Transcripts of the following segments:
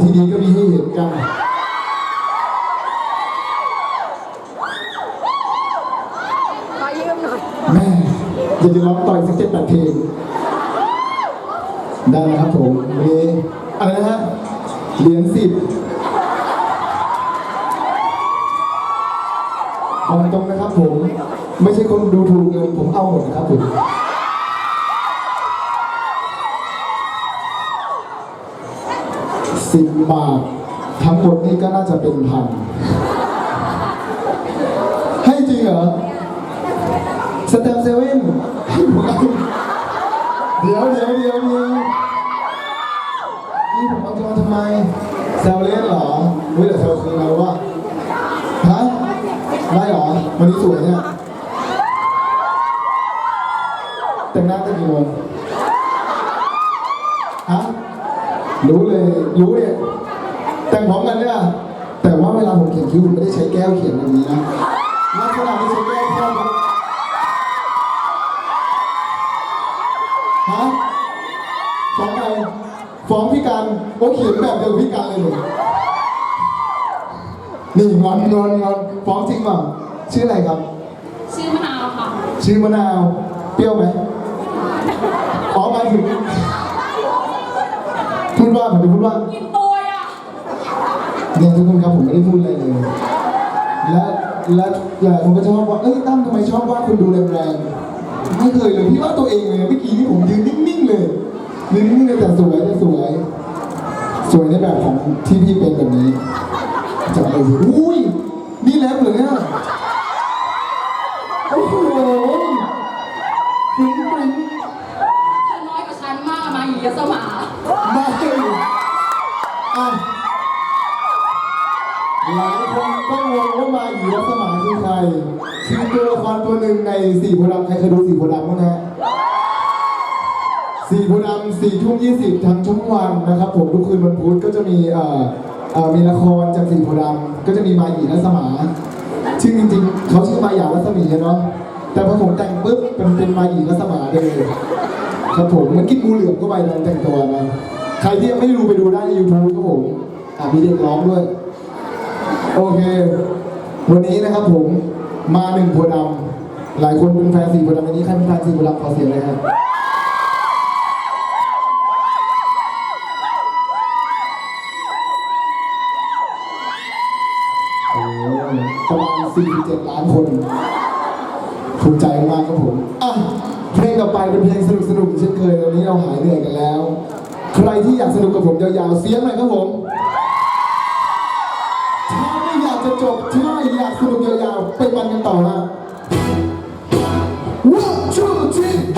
ที่ดีก็มีให้เห็นกันขอยืมหน่อยแม่อยากจะร้องต่อยสักเจ็ดแปดเพลงได้นะครับผมมีอะไรนะฮะเหรียญสิบบอกตรงนะครับผม ไม่ใช่คนดูถูกเงินผมเอาหมดนะครับผมสิ บาท ทั้งหมดนี่ก็น่าจะเป็นพัน ให้จริงเหรอสแตมเซเว่นเดี๋ยวเดี๋ยวเดี๋ยวเดี๋ยวนี่ผมเอาตัวทำไมแซวเล่นเหรอเฮ้ยแต่แซวคือเราว่าฮะได้เหรอวันนี้สวยเนี่ย รู้เนี่ยแต่งพร้อมกันเนี่ยแต่ว่าเวลาผมเขียนคิ้วผมไม่ได้ใช้แก้วเขียนแบบนี้นะลักษณะนี้ใช้แก้วเขียนแบบฮะฟ้องใครฟ้องพี่การโอ้เขียนแบบเดียวกับพี่การเลยเนี่ยนี่งอนงอนงอนฟ้องจริงเปล่าชื่ออะไรครับ ชื่อมะนาวค่ะ ชื่อมะนาว เปรี้ยวไหมอ๋อหมายถึงพูด ว่าผมจะพูดว่ากินตัวอะเนี่ยทุกคนครับผมไม่ได้พูดอะไรเลย และและหลายคนก็ชอบว่าเอ้ยตั้มทำไมชอบว่าคุณดูแรงๆไม่เคยเลยพี่ว่าตัวเองเลยเมื่อกี้นี่ผมยืนนิ่งๆเลยยืนนิ่งๆเลยแต่สวยแต่สวย สวยในแบบของที่พี่เป็นแบบนี้จะไปดูอุ้ยนี่แรปเหรอเนี่ย ตัวหนึ่งในสี่โพดำใครเคยดูสี่โพดำบ้างนะฮะสี่โพดำสี่ทุ่มยี่สิบทางช่องวันนะครับผมทุกคืนวันพุธก็จะมีเอ่อเอ่อมีละครจากสี่โพดำก็จะมีมาอีรัสมาชื่อจริงๆเขาชื่อมาหยารัศมีเนาะแต่พอผมแต่งปุ๊บเป็นเป็นมาอีรัสมาเลยครับผมมันกินงูเหลือมเข้าไปตอนแต่งตัวมาใครที่ยังไม่ได้ดูไปดูได้ในยูทูบครับผมอะมีเด็กร้องด้วย โอเค วันนี้นะครับผมมาหนึ่งโพดำ หลายคนเป็นแฟนสีโพธิ์ดำวันนี้ใครเป็นแฟนสีโพธิ์ดำขอเสียงเลยครับประมาณ47ล้านคนภูมิใจมากครับผมอะเพลงต่อไปเป็นเพลงสนุกสนุกเช่นเคยตอนนี้เราหายเหนื่อยกันแล้ว ใครที่อยากสนุกกับผมยาวๆเสียงหน่อยครับผมถ้าไม่อยากจะจบถ้าอยากสนุกยาวๆไปมันกันต่อฮะ One, two, three.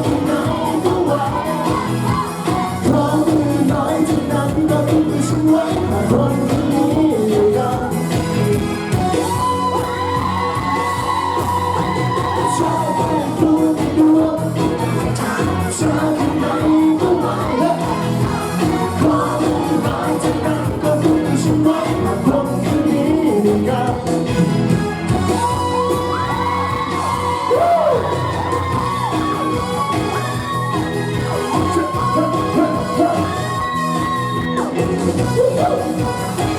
Música